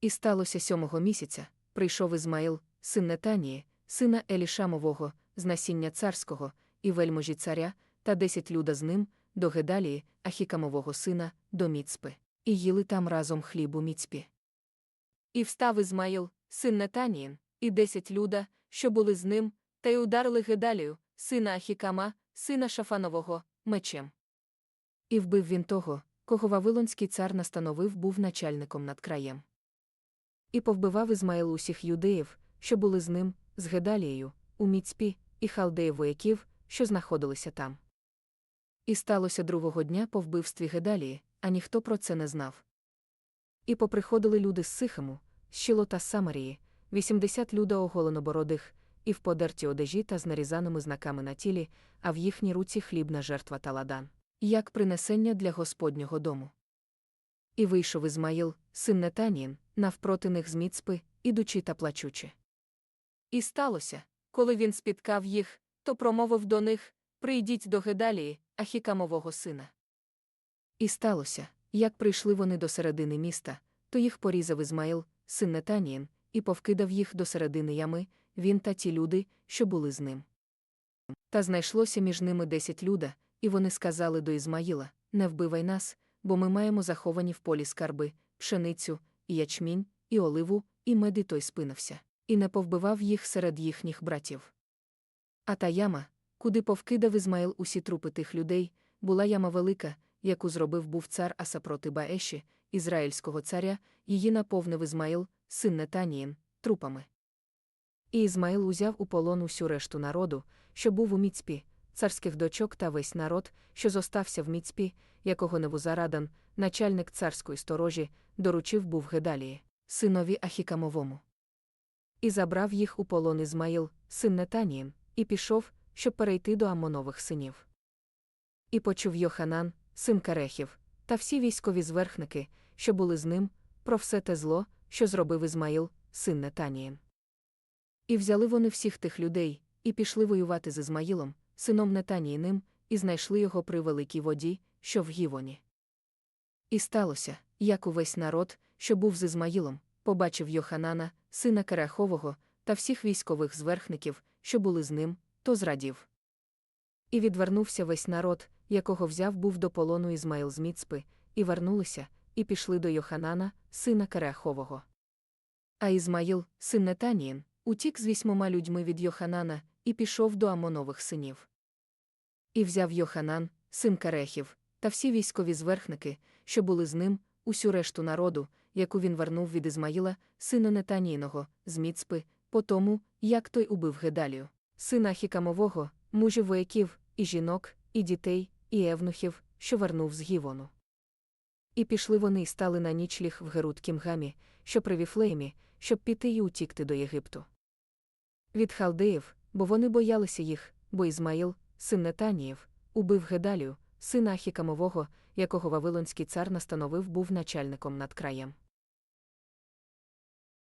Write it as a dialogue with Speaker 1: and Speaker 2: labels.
Speaker 1: І сталося сьомого місяця, прийшов Ізмаїл, син Нетанії, сина Елішамового, з насіння царського, і вельможі царя, та десять люда з ним, до Гедалії, Ахікамового сина, до Міцпи, і їли там разом хліб у Міцпі. І встав Ізмаїл, син Нетаніїн, і десять люда, що були з ним, та й ударили Гедалію, сина Ахікама, сина Шафанового, мечем. І вбив він того, кого Вавилонський цар настановив був начальником над краєм. І повбивав Ізмаїл усіх юдеїв, що були з ним, з Гедалією, у Міцпі, і халдеїв вояків, що знаходилися там. І сталося другого дня по вбивстві Гедалії, а ніхто про це не знав. І поприходили люди з Сихему, з Щіло та Самарії, вісімдесят люда оголенобородих, і в подерті одежі та з нарізаними знаками на тілі, а в їхній руці хлібна жертва та ладан, як принесення для Господнього дому. І вийшов Ізмаїл, син Нетаніїн, навпроти них з Міцпи, ідучи та плачучи. І сталося, коли він спіткав їх, то промовив до них Прийдіть до Гедалії, Ахікамового сина. І сталося, як прийшли вони до середини міста, то їх порізав Ізмаїл, син Нетаніїн, і повкидав їх до середини ями, він та ті люди, що були з ним. Та знайшлося між ними десять люда, і вони сказали до Ізмаїла Не вбивай нас, бо ми маємо заховані в полі скарби, пшеницю, і ячмінь, і оливу, і мед і той спинився, і не повбивав їх серед їхніх братів. А та яма, куди повкидав Ізмаїл усі трупи тих людей, була яма велика, яку зробив був цар Аса проти Баеші, ізраїльського царя, її наповнив Ізмаїл, син Нетаніїн, трупами. І Ізмаїл узяв у полон усю решту народу, що був у Міцпі, царських дочок та весь народ, що зостався в Міцпі, якого Невузарадан, начальник царської сторожі, доручив був Гедалії, синові Ахікамовому. І забрав їх у полон Ізмаїл, син Нетаніїн, і пішов, щоб перейти до Амонових синів. І почув Йоханан, син Карехів, та всі військові зверхники, що були з ним, про все те зло, що зробив Ізмаїл, син Нетаніїн. І взяли вони всіх тих людей, і пішли воювати з Ізмаїлом, сином Нетаніїним, і знайшли його при великій воді, що в Гівоні. І сталося, як увесь народ, що був з Ізмаїлом, побачив Йоханана, сина Карахового, та всіх військових зверхників, що були з ним, то зрадів. І відвернувся весь народ, якого взяв був до полону Ізмаїл з Міцпи, і вернулися, і пішли до Йоханана, сина Карахового. А Ізмаїл, син Нетаніїн, утік з вісьмома людьми від Йоханана, і пішов до Амонових синів. І взяв Йоханан, син Карехів, та всі військові зверхники, що були з ним, усю решту народу, яку він вернув від Ізмаїла, сина Нетаніїного, з Міцпи, по тому, як той убив Гедалію, сина Хікамового, мужів вояків, і жінок, і дітей, і евнухів, що вернув з Гівону. І пішли вони й стали на нічліг в Геруткім гамі, що при Віфлеємі, щоб піти й утікти до Єгипту. Від халдеїв, бо вони боялися їх, бо Ізмаїл, син Нетаніїв, убив Гедалію, сина Ахікамового, якого Вавилонський цар настановив був начальником над краєм.